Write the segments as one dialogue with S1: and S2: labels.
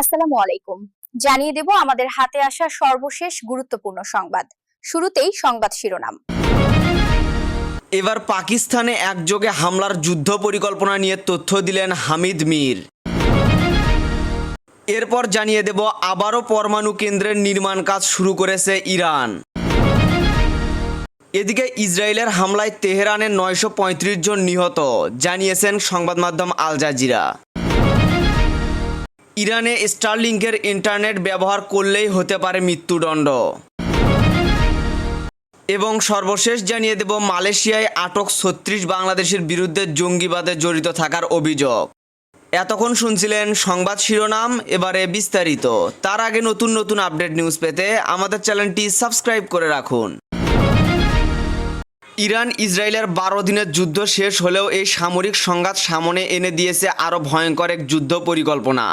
S1: আসসালামু আলাইকুম। জানিয়ে দেব আমাদের হাতে আসা সর্বশেষ গুরুত্বপূর্ণ সংবাদ। শুরুতেই সংবাদ শিরোনাম।
S2: এবার পাকিস্তানে একযোগে হামলার যুদ্ধ পরিকল্পনা নিয়ে তথ্য দিলেন হামিদ মীর। এরপর জানিয়ে দেব আবারও পরমাণু কেন্দ্রের নির্মাণ কাজ শুরু করেছে ইরান। এদিকে ইসরায়েলের হামলায় তেহরানের নয়শো পঁয়ত্রিশ জন নিহত, জানিয়েছেন সংবাদ মাধ্যম আল জাজিরা। ইরানে স্টারলিংকের ইন্টারনেট ব্যবহার করলেই হতে পারে মৃত্যুদণ্ড। এবং সর্বশেষ জানিয়ে দেব, মালয়েশিয়ায় আটক ছত্রিশ বাংলাদেশের বিরুদ্ধে জঙ্গিবাদে জড়িত থাকার অভিযোগ। এতক্ষণ শুনছিলেন সংবাদ শিরোনাম, এবারে বিস্তারিত। তার আগে নতুন নতুন আপডেট নিউজ পেতে আমাদের চ্যানেলটি সাবস্ক্রাইব করে রাখুন। ইরান ইসরায়েলের বারো দিনের যুদ্ধ শেষ হলেও এই সামরিক সংঘাত সামনে এনে দিয়েছে আরও ভয়ঙ্কর এক যুদ্ধ পরিকল্পনা।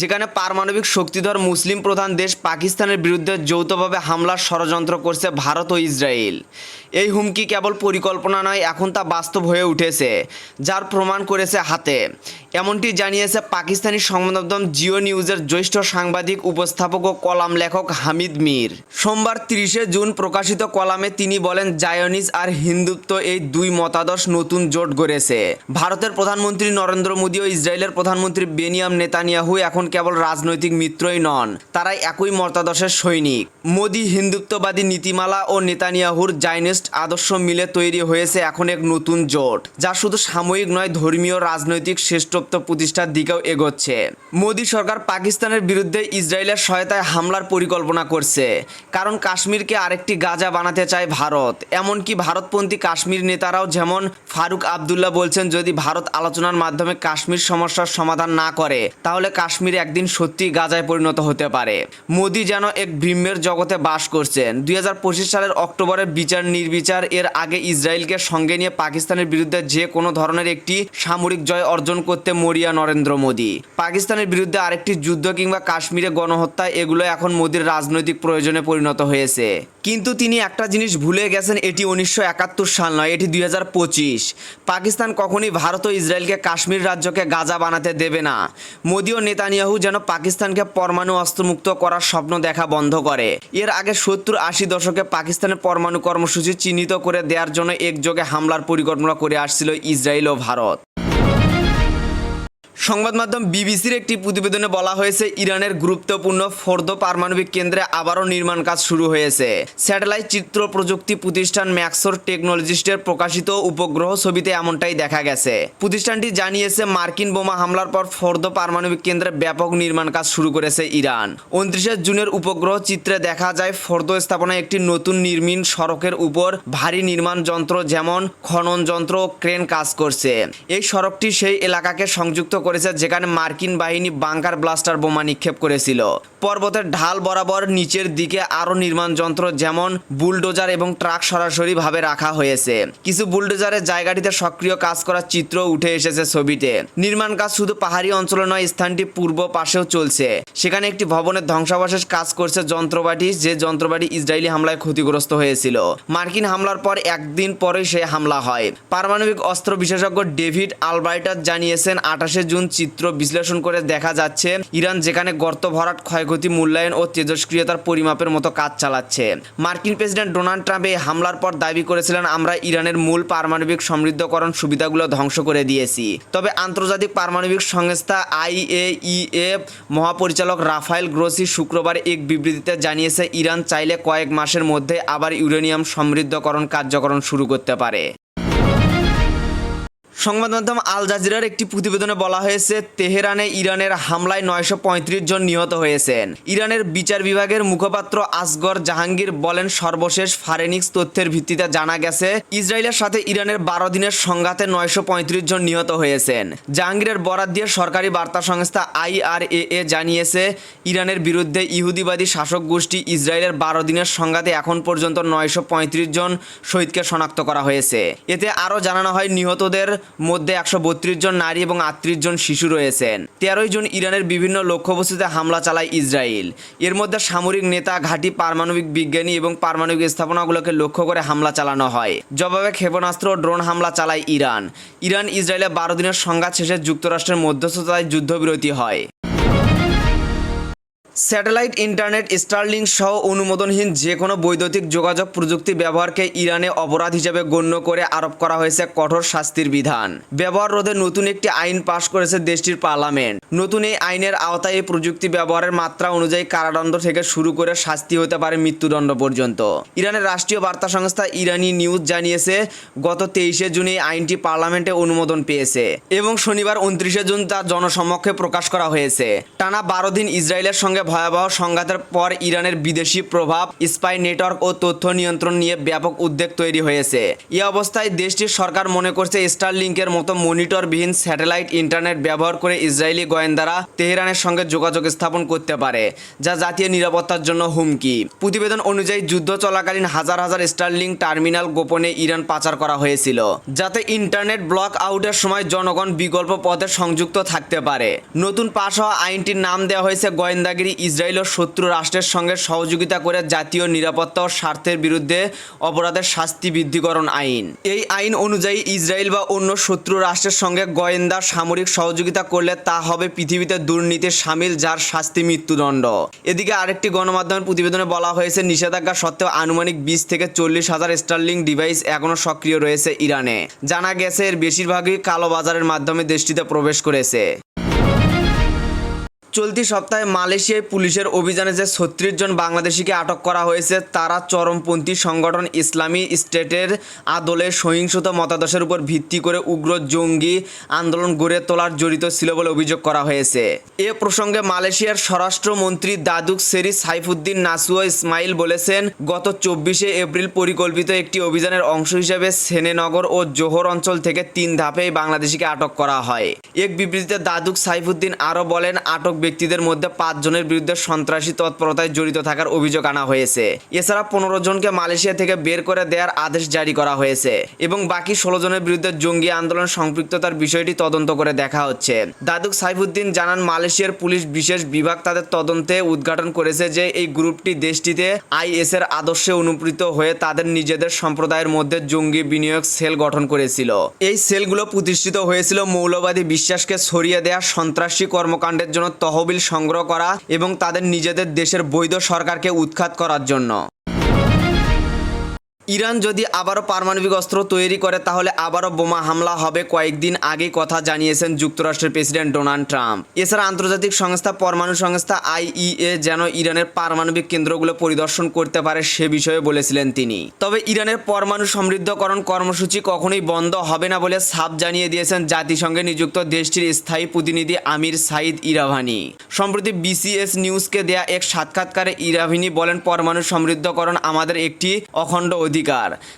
S2: যেখানে পারমাণবিক শক্তিধর মুসলিম প্রধান দেশ পাকিস্তানের বিরুদ্ধে যৌথভাবে হামলার ষড়যন্ত্র করছে ভারত ও ইসরায়েল। এই হুমকি কেবল পরিকল্পনা নয়, এখন তা বাস্তব হয়ে উঠেছে, যার প্রমাণ করেছে হাতে। এমনটি জানিয়েছে পাকিস্তানি সংবাদ মাধ্যম জিও নিউজের জ্যেষ্ঠ সাংবাদিক, উপস্থাপক ও কলাম লেখক হামিদ মীর। সোমবার তিরিশে জুন প্রকাশিত কলামে তিনি বলেন, জায়নিজ আর হিন্দুত্ব এই দুই মতাদর্শ নতুন জোট গড়েছে। ভারতের প্রধানমন্ত্রী নরেন্দ্র মোদী ও ইসরায়েলের প্রধানমন্ত্রী বেনিয়াম নেতানিয়াহু এখন কেবল রাজনৈতিক মিত্রই নন, তারাই একই মতাদর্শের সৈনিক। মোদী হিন্দুত্ববাদী নীতিমালা ও নেতানিয়াহুর জাইনিস্ট আদর্শ মিলে তৈরি হয়েছে এখন এক নতুন জোট, যা শুধু সাময়িক নয়, ধর্মীয়, রাজনৈতিক, শ্রেষ্ঠত্ব প্রতিষ্ঠার দিকেও এগোচ্ছে। মোদী সরকার পাকিস্তানের বিরুদ্ধে ইসরায়েলের সহায়তায় হামলার পরিকল্পনা করছে, কারণ কাশ্মীরকে আরেকটি গাজা বানাতে চায় ভারত। এমনকি ভারতপন্থী কাশ্মীর নেতারাও যেমন ফারুক আবদুল্লাহ বলছেন, যদি ভারত আলোচনার মাধ্যমে কাশ্মীর সমস্যার সমাধান না করে, তাহলে কাশ্মীর একদিন সত্যি গাজায় পরিণত হতে পারে। মোদী যেন এক ব্রহ্মের জগতে বাস করছেন। দুই হাজার পঁচিশ সালের অক্টোবরের বিচার নির্বিচার এর আগে ইসরায়েলকে সঙ্গে নিয়ে পাকিস্তানের বিরুদ্ধে যে কোনো ধরনের একটি সামরিক জয় অর্জন করতে মরিয়া নরেন্দ্র মোদী। পাকিস্তানের বিরুদ্ধে আরেকটি যুদ্ধ কিংবা কাশ্মীরে গণহত্যা, এগুলো এখন মোদীর রাজনৈতিক প্রয়োজনে পরিণত হয়েছে। কিন্তু তিনি একটা জিনিস ভুলে গেছেন, এটি উনিশশো একাত্তর সাল নয়, এটি দুই হাজার পঁচিশ। পাকিস্তান কখনই ভারত ও ইসরায়েলকে কাশ্মীর রাজ্যকে গাজা বানাতে দেবে না। মোদী ও নেতানিয়াহু যেন পাকিস্তানকে পরমাণু অস্ত্রমুক্ত করার স্বপ্ন দেখা বন্ধ করে। এর আগে সত্তর আশি দশকে পাকিস্তানের পরমাণু কর্মসূচি চিহ্নিত করে দেওয়ার জন্য একযোগে হামলার পরিকল্পনা করে আসছিল ইসরায়েল ও ভারত। সংবাদ মাধ্যম বিবিসির একটি প্রতিবেদনে বলা হয়েছে, ইরানের গুরুত্বপূর্ণ ফোর্দ পারমাণবিক কেন্দ্রে আবারও নির্মাণ কাজ শুরু হয়েছে। স্যাটেলাইট চিত্র প্রযুক্তি প্রতিষ্ঠান ম্যাক্সোর টেকনোলজিস্টের প্রকাশিত উপগ্রহ ছবিতে এমনটাই দেখা গেছে। প্রতিষ্ঠানটি জানিয়েছে, মার্কিন বোমা হামলার পর ফোর্দ পারমাণবিক কেন্দ্রে ব্যাপক নির্মাণ কাজ শুরু করেছে ইরান। উনত্রিশে জুনের উপগ্রহ চিত্রে দেখা যায়, ফোর্দ স্থাপনায় একটি নতুন নির্মীণ সড়কের উপর ভারী নির্মাণ যন্ত্র যেমন খনন যন্ত্র ক্রেন কাজ করছে। এই সড়কটি সেই এলাকাকে সংযুক্ত করেছে যেখানে মার্কিন বাহিনী বাংকার ব্লাস্টার বোমা নিক্ষেপ করেছিল। পর্বতের ঢাল বরাবর নিচের দিকে আরও নির্মাণ যন্ত্র যেমন বুলডোজার এবং ট্রাক সরাসরি ভাবে রাখা হয়েছে। কিছু বুলডোজারের জায়গাটিতে সক্রিয় কাজ করার চিত্র উঠে এসেছে ছবিতে। নির্মাণ কাজ শুধু পাহাড়ি অঞ্চলে নয়, স্থানটি পূর্ব পাশেও চলছে। সেখানে একটি ভবনের ধ্বংসাবশেষ কাজ করছে যন্ত্রপাতি, যে যন্ত্রপাতি ইসরায়েলি হামলায় ক্ষতিগ্রস্ত হয়েছিল। মার্কিন হামলার পর একদিন পরে সে হামলা হয়। পারমাণবিক অস্ত্র বিশেষজ্ঞ ডেভিড আলবার্টার জানিয়েছেন, আঠাশে জুন চিত্র বিশ্লেষণ করে দেখা যাচ্ছে, ইরান যেখানে গর্ত ভরাট ক্ষয়ক্ষতি মূল্যায়ন ও তেজস্ক্রিয়তার পরিমাপের মতো কাজ চালাচ্ছে। মার্কিন প্রেসিডেন্ট ডোনাল্ড ট্রাম্প এই হামলার পর দাবি করেছিলেন, আমরা ইরানের মূল পারমাণবিক সমৃদ্ধকরণ সুবিধাগুলো ধ্বংস করে দিয়েছি। তবে আন্তর্জাতিক পারমাণবিক সংস্থা আইএইএ মহাপরিচালক রাফায়েল গ্রোসি শুক্রবার এক বিবৃতিতে জানিয়েছে, ইরান চাইলে কয়েক মাসের মধ্যে আবার ইউরেনিয়াম সমৃদ্ধকরণ কার্যকরণ শুরু করতে পারে। সংবাদ মাধ্যম আল জাজিরার একটি প্রতিবেদনে বলা হয়েছে, তেহরানে ইরানের হামলায় নয়শো পঁয়ত্রিশ জন নিহত হয়েছেন। ইরানের বিচার বিভাগের মুখপাত্র আসগর জাহাঙ্গীর বলেন, সর্বশেষ ফারেনিক্স তথ্যের ভিত্তিতে জানা গেছে, ইসরায়েলের সাথে ইরানের বারো দিনের সংঘাতে নয়শো পঁয়ত্রিশ জন নিহত হয়েছেন। জাহাঙ্গীরের বরাদ দিয়ে সরকারি বার্তা সংস্থা আইআরএ জানিয়েছে, ইরানের বিরুদ্ধে ইহুদিবাদী শাসক গোষ্ঠী ইসরায়েলের বারো দিনের সংঘাতে এখন পর্যন্ত নয়শো পঁয়ত্রিশ জন শহীদকে শনাক্ত করা হয়েছে। এতে আরও জানানো হয়, নিহতদের মধ্যে একশো বত্রিশ জন নারী এবং আটত্রিশ জন শিশু রয়েছেন। তেরোই জন ইরানের বিভিন্ন লক্ষ্যবস্তুতে হামলা চালায় ইসরায়েল। এর মধ্যে সামরিক নেতা, ঘাঁটি পারমাণবিক বিজ্ঞানী এবং পারমাণবিক স্থাপনাগুলোকে লক্ষ্য করে হামলা চালানো হয়। জবাবে ক্ষেপণাস্ত্র ও ড্রোন হামলা চালায় ইরান। ইরান ইসরায়েলে বারো দিনের সংঘাত শেষে যুক্তরাষ্ট্রের মধ্যস্থতায় যুদ্ধবিরতি হয়। স্যাটেলাইট, ইন্টারনেট, স্টারলিং সহ অনুমোদনহীন যে কোনো বৈদ্যুতিক যোগাযোগ প্রযুক্তি ব্যবহারকে ইরানে অপরাধ হিসেবে গণ্য করে আরোপ করা হয়েছে কঠোর শাস্তির বিধান। ব্যবহার রোধে নতুন একটি আইন পাশ করেছে দেশটির পার্লামেন্ট। নতুন এই আইনের আওতায় এই প্রযুক্তি ব্যবহারের মাত্রা অনুযায়ী কারাদণ্ড থেকে শুরু করে শাস্তি হতে পারে মৃত্যুদণ্ড পর্যন্ত। ইরানের রাষ্ট্রীয় বার্তা সংস্থা ইরানি নিউজ জানিয়েছে, গত তেইশে জুন এই আইনটি পার্লামেন্টে অনুমোদন পেয়েছে এবং শনিবার উনত্রিশে জুন তা জনসমক্ষে প্রকাশ করা হয়েছে। টানা বারো দিন ইসরায়েলের সঙ্গে ভয়াবহ সংঘাতের পর ইরানের বিদেশি প্রভাব, স্পাই নেটওয়ার্ক ও তথ্য নিয়ন্ত্রণ নিয়ে ব্যাপক উদ্বেগ তৈরি হয়েছে। এ অবস্থায় দেশটির সরকার মনে করছে স্টারলিংকের মতো মনিটরবিহীন স্যাটেলাইট ইন্টারনেট ব্যবহার করে ইসরায়েলি গোয়েন্দারা তেহরানের সঙ্গে যোগাযোগ স্থাপন করতে পারে, যা জাতীয় নিরাপত্তার জন্য হুমকি। প্রতিবেদন অনুযায়ী যুদ্ধ চলাকালীন হাজার হাজার স্টারলিং টার্মিনাল গোপনে ইরান পাচার করা হয়েছিল, যাতে ইন্টারনেট ব্লক আউটের সময় জনগণ বিকল্প পথে সংযুক্ত থাকতে পারে। নতুন পাশ হওয়া আইনটির নাম দেওয়া হয়েছে গোয়েন্দাগিরি ইসরায়েল ও শত্রু রাষ্ট্রের সঙ্গে সহযোগিতা করে জাতীয় নিরাপত্তা ও স্বার্থের বিরুদ্ধে অপরাধের শাস্তি বৃদ্ধিকরণ আইন। এই আইন অনুযায়ী ইসরায়েল বা অন্য শত্রু রাষ্ট্রের সঙ্গে গোয়েন্দা সামরিক সহযোগিতা করলে তা হবে পৃথিবীতে দুর্নীতির সামিল যার শাস্তি মৃত্যুদণ্ড। এদিকে আরেকটি গণমাধ্যমের প্রতিবেদনে বলা হয়েছে, নিষেধাজ্ঞা সত্ত্বেও আনুমানিক বিশ থেকে চল্লিশ হাজার স্টার্লিং ডিভাইস এখনও সক্রিয় রয়েছে ইরানে। জানা গেছে, এর বেশিরভাগই কালো বাজারের মাধ্যমে দেশটিতে প্রবেশ করেছে। চলতি সপ্তাহে মালয়েশিয়ায় পুলিশের অভিযানে যে ছত্রিশ জন বাংলাদেশিকে আটক করা হয়েছে, তারা চরমপন্থী সংগঠন ইসলামী স্টেটের আদলে সহিংসতা মতাদর্শের উপর ভিত্তি করে উগ্র জঙ্গি আন্দোলন গড়ে তোলার জড়িত ছিল বলে অভিযোগ করা হয়েছে। এ প্রসঙ্গে মালয়েশিয়ার স্বরাষ্ট্রমন্ত্রী দাদুক সেরি সাইফুদ্দিন নাসুয়া ইসমাইল বলেছেন, গত চব্বিশে এপ্রিল পরিকল্পিত একটি অভিযানের অংশ হিসেবে সেনেনগর ও জোহর অঞ্চল থেকে তিন ধাপে বাংলাদেশিকে আটক করা হয়। এক বিবৃতিতে দাদুক সাইফুদ্দিন আরও বলেন, আটক ব্যক্তিদের মধ্যে পাঁচজনের বিরুদ্ধে সন্ত্রাসী তৎপরতায় জড়িত থাকার অভিযোগ আনা হয়েছে। এছাড়া পনেরো জনকে মালয়েশিয়া থেকে বের করে দেওয়ার আদেশ জারি করা হয়েছে এবং বাকি ষোলো জনের বিরুদ্ধে জঙ্গি আন্দোলন সম্পৃক্ততার বিষয়টি তদন্ত করে দেখা হচ্ছে। দাদুক সাইফুদ্দিন জানান, মালয়েশিয়ার পুলিশ বিশেষ বিভাগ তাদের তদন্তে উদ্ঘাটন করেছে যে এই গ্রুপটি দেশটিতে আইএস এর আদর্শে অনুপ্রীত হয়ে তাদের নিজেদের সম্প্রদায়ের মধ্যে জঙ্গি বিনিয়োগ সেল গঠন করেছিল। এই সেলগুলো প্রতিষ্ঠিত হয়েছিল মৌলবাদী বিশ্বাসকে ছড়িয়ে দেওয়া সন্ত্রাসী কর্মকাণ্ডের জন্য তহবিল সংগ্রহ করা এবং তাদের নিজেদের দেশের বৈধ সরকারকে উৎখাত করার জন্য। ইরান যদি আবারও পারমাণবিক অস্ত্র তৈরি করে, তাহলে আবারও বোমা হামলা হবে কয়েকদিন আগেই কথা জানিয়েছেন যুক্তরাষ্ট্রের প্রেসিডেন্ট ডোনাল্ড ট্রাম্প। এছাড়া আন্তর্জাতিক সংস্থা, পরমাণু সংস্থা আইইএ যেন ইরানের পারমাণবিক কেন্দ্রগুলো পরিদর্শন করতে পারে সে বিষয়ে বলেছিলেন তিনি। তবে ইরানের পরমাণু সমৃদ্ধকরণ কর্মসূচি কখনোই বন্ধ হবে না বলে সাফ জানিয়ে দিয়েছেন জাতিসংঘে নিযুক্ত দেশটির স্থায়ী প্রতিনিধি আমির সাইদ ইরাভানি। সম্প্রতি বিসিএস নিউজকে দেয়া এক সাক্ষাৎকারে ইরাভিনী বলেন, পরমাণু সমৃদ্ধকরণ আমাদের একটি অখণ্ড অধিকার।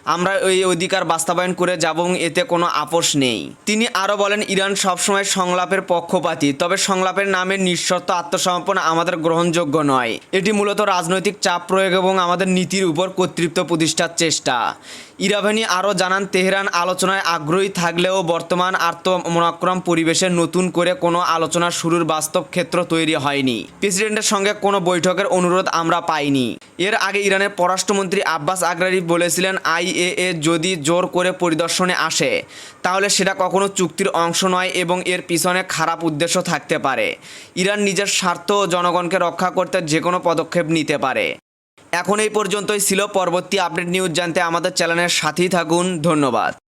S2: আমরা এই অধিকার বাস্তবায়ন করে যাব এবং এতে কোনো আপোষ নেই। তিনি আরও বলেন, ইরান সবসময় সংলাপের পক্ষপাতী, তবে সংলাপের নামে নিঃশর্ত আত্মসমর্পণ আমাদের গ্রহণযোগ্য নয়। এটি মূলত রাজনৈতিক চাপ প্রয়োগ এবং আমাদের নীতির উপর কর্তৃত্ব প্রতিষ্ঠার চেষ্টা। ইরাভানি আরও জানান, তেহরান আলোচনায় আগ্রহী থাকলেও বর্তমান আত্মমনাক্রম পরিবেশে নতুন করে কোনো আলোচনা শুরুর বাস্তব ক্ষেত্র তৈরি হয়নি। প্রেসিডেন্টের সঙ্গে কোনো বৈঠকের অনুরোধ আমরা পাইনি। এর আগে ইরানের পররাষ্ট্রমন্ত্রী আব্বাস আগ্রারি বলেছিলেন আইএএ যদি জোর করে পরিদর্শনে আসে, তাহলে সেটা কখনো চুক্তির অংশ নয় এবং এর পিছনে খারাপ উদ্দেশ্য থাকতে পারে। ইরান নিজের স্বার্থ জনগণকে রক্ষা করতে যে কোনো পদক্ষেপ নিতে পারে। এখন এই পর্যন্তই ছিল পরবর্তী আপডেট নিউজ জানতে আমাদের চ্যানেলের সাথেই থাকুন। ধন্যবাদ।